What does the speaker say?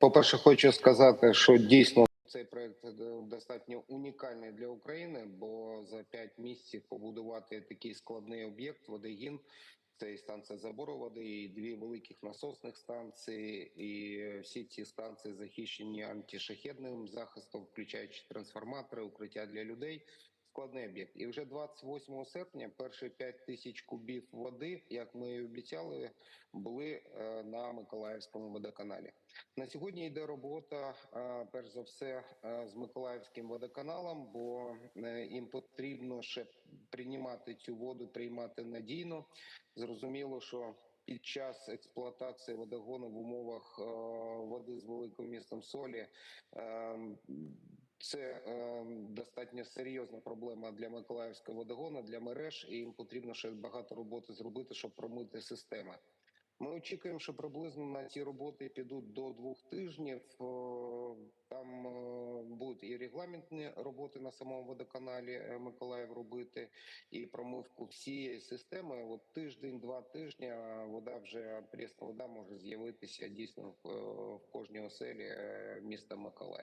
По-перше, хочу сказати, що дійсно цей проект е, достатньо унікальний для України, бо за 5 місяців побудувати такий складний об'єкт водогін. Це і станція забору води, і дві великих насосних станції, і всі ці станції захищені антишахедним захистом, включаючи трансформатори, укриття для людей. Складний об'єкт. І вже 28 серпня перші 5 тисяч кубів води, як ми і обіцяли, були е, на Миколаївському водоканалі. На сьогодні йде робота, е, перш за все, е, з Миколаївським водоканалом, бо їм потрібно ще приймати цю воду, приймати надійно. Зрозуміло, що під час експлуатації водогону в умовах води з великим містом солі це е, достатньо серйозна проблема для Миколаївського водогону, для мереж, і їм потрібно ще багато роботи зробити, щоб промити системи. Ми очікуємо, що приблизно на ці роботи підуть до двох тижнів. Там е, будуть і регламентні роботи на самому водоканалі е, Миколаїв робити, і промивку всієї системи. От тиждень-два тижні вода вже прісна вода може з'явитися дійсно в, е, кожній оселі міста Миколаїв.